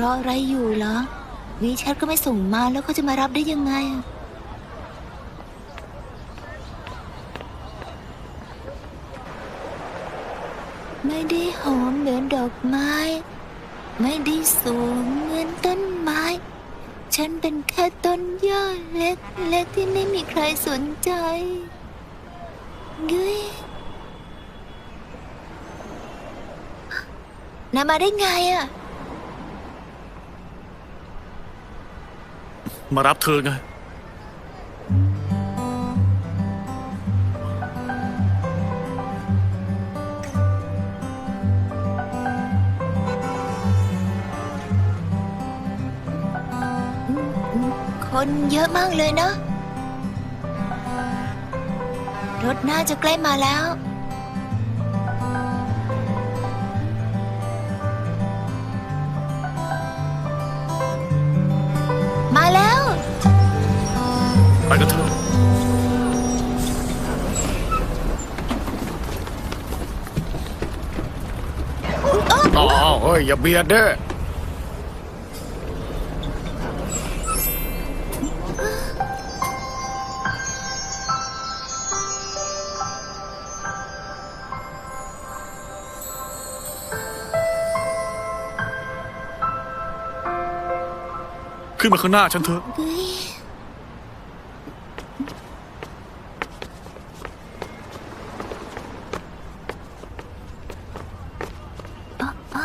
รออะไรอยู่เหรอ วีแชทก็ไม่ส่งมาแล้วเขาจะมารับได้ยังไง ไม่ได้หอมเหมือนดอกไม้ ไม่ได้สูงเหมือนต้นไม้ ฉันเป็นแค่ต้นหญ้าเล็กๆที่ไม่มีใครสนใจยุ้ยนามาได้ไงอะ มารับเธอไง คนเยอะมากเลยเนาะรถน่าจะใกล้มาแล้ว อ๋อเฮ้ย อย่าเบียดเด้อขึ้นมาข้างหน้าฉันเถอะ เฮ้ย อ๋ออ๋อ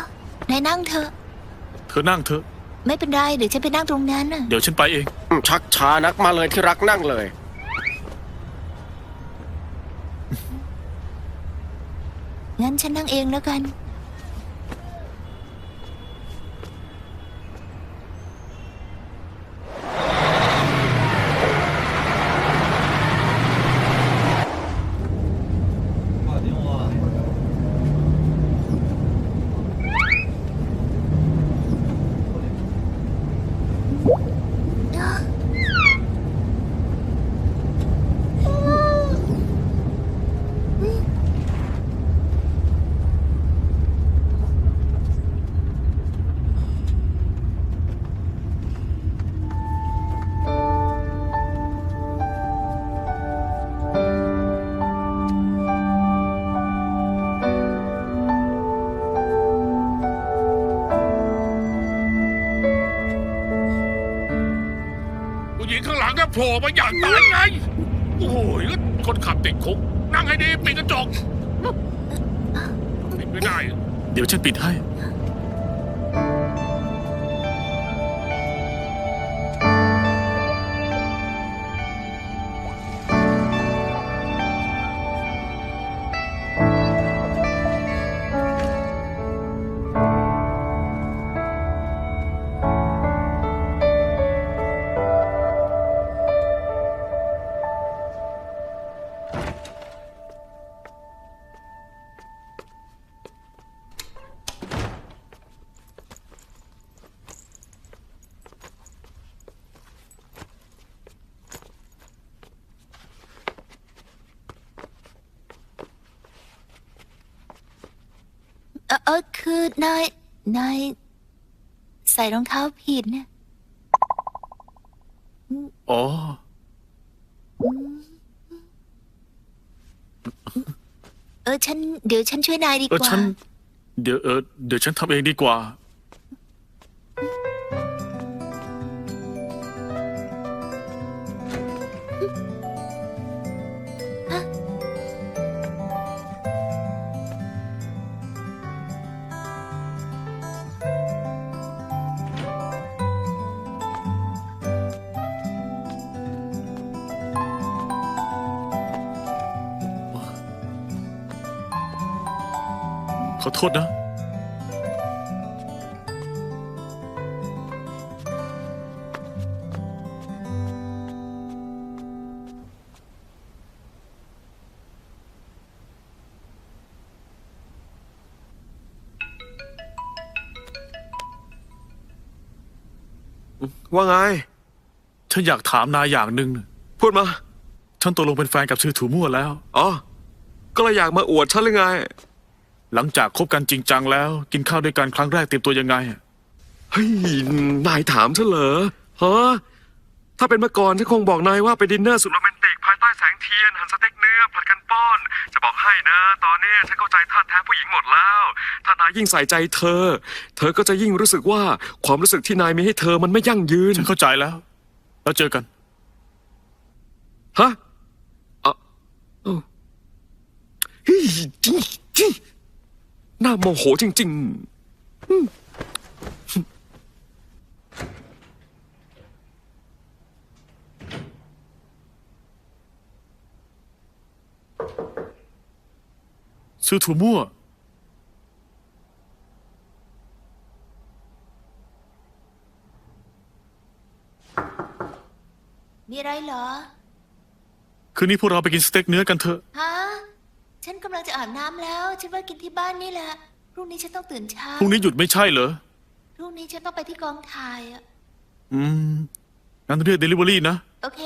นายนั่งเถอะ เธอนั่งเถอะ ไม่เป็นไร เดี๋ยวฉันไปนั่งตรงนั้นน่ะ เดี๋ยวฉันไปเอง อืมชักช้านักมาเลยที่รักนั่งเลย งั้นฉันนั่งเองแล้วกัน ผู้ โผล่มาอย่างตายไง โอ้ยคนขับติดคุก นั่งให้ดีปิดกระจกปิดไม่ได้ เดี๋ยวฉันปิดให้ ออเออคือนายนายใส่รองเท้าผิดเนี่ยอ๋อ เออฉัน เดี๋ยวฉันช่วยนายดีเอกอว่า ฉัน เดี๋ยวเออเดี๋ยวฉันทำเองดีกว่า ขอโทษนะ ว่าไง ฉันอยากถามนายอย่างหนึ่งน่ะพูดมา ฉันตกลงเป็นแฟนกับชื่อถูมั่วแล้ว อ๋อ ก็เลยอยากมาอวดฉันหรือไง หลังจากคบกันจริงจังแล้ว กินข้าวด้วยกันครั้งแรกเตรียมตัวยังไงอะเฮ้ย นายถามฉันเหรอฮะถ้าเป็นเมื่อก่อนฉันคงบอกนายว่าไปดินเนอร์สุดโรแมนติกภายใต้แสงเทียน หันสเต็กเนื้อผลัดกันป้อน จะบอกให้นะ ตอนนี้ฉันเข้าใจท่าแท้ผู้หญิงหมดแล้ว ถ้านายยิ่งใส่ใจเธอ เธอก็จะยิ่งรู้สึกว่าความรู้สึกที่นายมีให้เธอมันไม่ยั่งยืน ฉันเข้าใจแล้ว แล้วเจอกัน ฮะอะเอ้าเฮ้ยจิ๊ยจิ๊ย น่าโมโหจริง ๆ ซื้อถั่วมั่ว มีอะไรเหรอ คืนนี้พวกเราไปกินสเต็กเนื้อกันเถอะ ฮะฉันกำ ลังจะอาบน้ำแล้ว ฉันว่ากินที่บ้านนี่แหละ พรุ่งนี้ฉันต้องตื่นเช้า พรุ่งนี้หยุดไม่ใช่เหรอ พรุ่งนี้ฉันต้องไปที่กองถ่ายอะอืมงั้นเรียกเดลิเวอรี่นะ โอเค